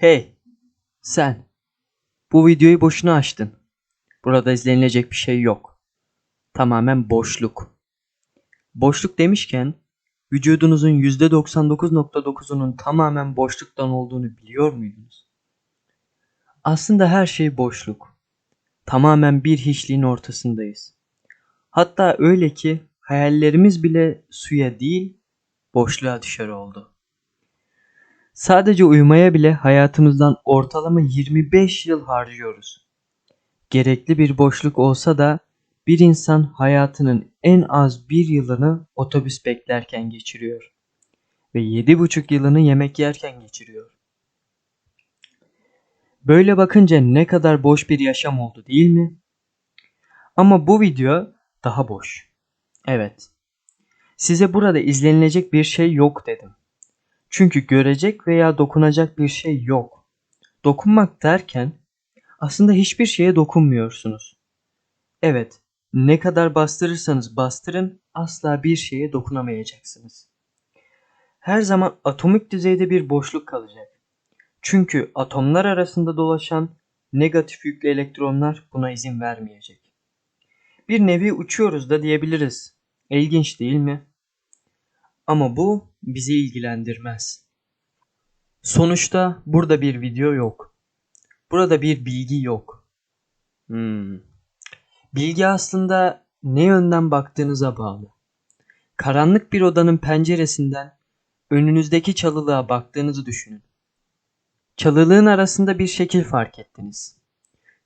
Hey, sen. Bu videoyu boşuna açtın. Burada izlenilecek bir şey yok. Tamamen boşluk. Boşluk demişken vücudunuzun %99.9'unun tamamen boşluktan olduğunu biliyor muydunuz? Aslında her şey boşluk. Tamamen bir hiçliğin ortasındayız. Hatta öyle ki hayallerimiz bile suya değil boşluğa düşer oldu. Sadece uyumaya bile hayatımızdan ortalama 25 yıl harcıyoruz. Gerekli bir boşluk olsa da bir insan hayatının en az bir yılını otobüs beklerken geçiriyor. Ve yedi buçuk yılını yemek yerken geçiriyor. Böyle bakınca ne kadar boş bir yaşam oldu değil mi? Ama bu video daha boş. Evet. Size burada izlenilecek bir şey yok dedim. Çünkü görecek veya dokunacak bir şey yok. Dokunmak derken aslında hiçbir şeye dokunmuyorsunuz. Evet, ne kadar bastırırsanız bastırın asla bir şeye dokunamayacaksınız. Her zaman atomik düzeyde bir boşluk kalacak. Çünkü atomlar arasında dolaşan negatif yüklü elektronlar buna izin vermeyecek. Bir nevi uçuyoruz da diyebiliriz. İlginç değil mi? Ama bu bizi ilgilendirmez. Sonuçta burada bir video yok. Burada bir bilgi yok. Hmm. Bilgi aslında ne yönden baktığınıza bağlı. Karanlık bir odanın penceresinden önünüzdeki çalılığa baktığınızı düşünün. Çalılığın arasında bir şekil fark ettiniz.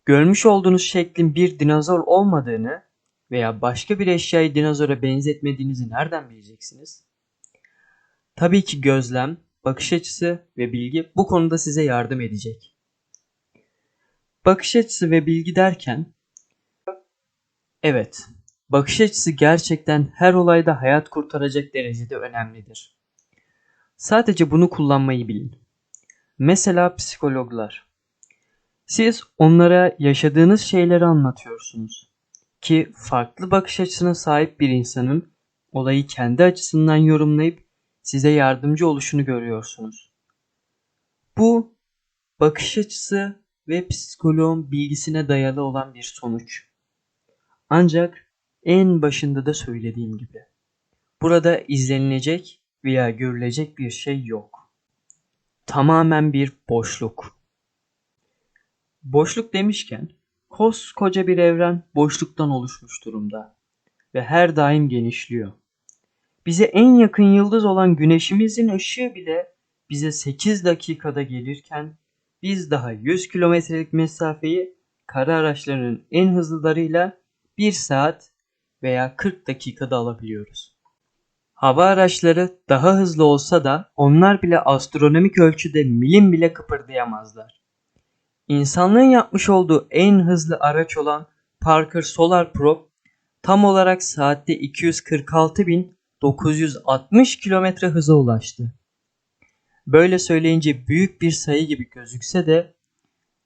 Görmüş olduğunuz şeklin bir dinozor olmadığını veya başka bir eşyayı dinozora benzetmediğinizi nereden bileceksiniz? Tabii ki gözlem, bakış açısı ve bilgi bu konuda size yardım edecek. Bakış açısı ve bilgi derken Evet, bakış açısı gerçekten her olayda hayat kurtaracak derecede önemlidir. Sadece bunu kullanmayı bilin. Mesela psikologlar. Siz onlara yaşadığınız şeyleri anlatıyorsunuz ki farklı bakış açısına sahip bir insanın olayı kendi açısından yorumlayıp size yardımcı oluşunu görüyorsunuz. Bu bakış açısı ve psikoloğun bilgisine dayalı olan bir sonuç. Ancak en başında da söylediğim gibi burada izlenilecek veya görülecek bir şey yok. Tamamen bir boşluk. Boşluk demişken koskoca bir evren boşluktan oluşmuş durumda ve her daim genişliyor. Bize en yakın yıldız olan güneşimizin ışığı bile bize 8 dakikada gelirken biz daha 100 kilometrelik mesafeyi kara araçlarının en hızlılarıyla 1 saat veya 40 dakikada alabiliyoruz. Hava araçları daha hızlı olsa da onlar bile astronomik ölçüde milim bile kıpırdayamazlar. İnsanlığın yapmış olduğu en hızlı araç olan Parker Solar Probe tam olarak saatte 246.960 km hıza ulaştı. Böyle söyleyince büyük bir sayı gibi gözükse de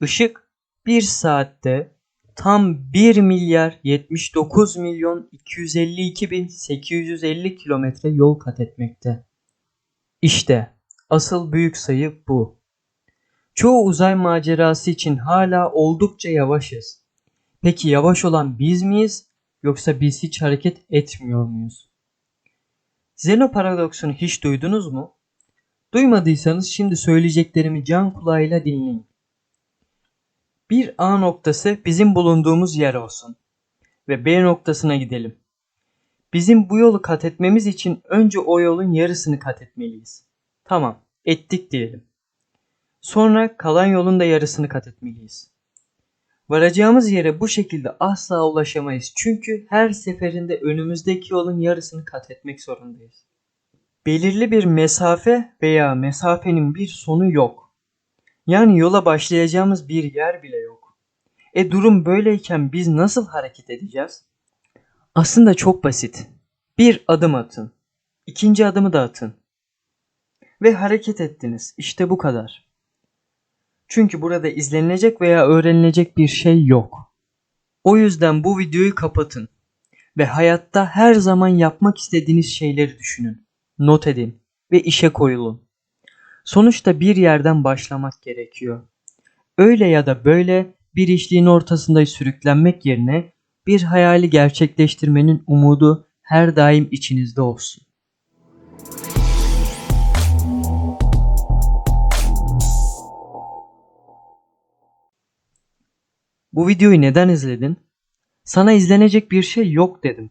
ışık bir saatte tam 1 milyar 79 milyon 252 bin 850 kilometre yol kat etmekte. İşte asıl büyük sayı bu. Çoğu uzay macerası için hala oldukça yavaşız. Peki yavaş olan biz miyiz yoksa biz hiç hareket etmiyor muyuz? Zeno paradoksunu hiç duydunuz mu? Duymadıysanız şimdi söyleyeceklerimi can kulağıyla dinleyin. Bir A noktası bizim bulunduğumuz yer olsun ve B noktasına gidelim. Bizim bu yolu kat etmemiz için önce o yolun yarısını kat etmeliyiz. Tamam, ettik diyelim. Sonra kalan yolun da yarısını kat etmeliyiz. Varacağımız yere bu şekilde asla ulaşamayız. Çünkü her seferinde önümüzdeki yolun yarısını kat etmek zorundayız. Belirli bir mesafe veya mesafenin bir sonu yok. Yani yola başlayacağımız bir yer bile yok. E durum böyleyken biz nasıl hareket edeceğiz? Aslında çok basit. Bir adım atın. İkinci adımı da atın. Ve hareket ettiniz. İşte bu kadar. Çünkü burada izlenilecek veya öğrenilecek bir şey yok. O yüzden bu videoyu kapatın ve hayatta her zaman yapmak istediğiniz şeyleri düşünün. Not edin ve işe koyulun. Sonuçta bir yerden başlamak gerekiyor. Öyle ya da böyle bir işliğin ortasında sürüklenmek yerine bir hayali gerçekleştirmenin umudu her daim içinizde olsun. Bu videoyu neden izledin? Sana izlenecek bir şey yok dedim.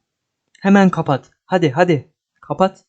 Hemen kapat. Hadi hadi kapat.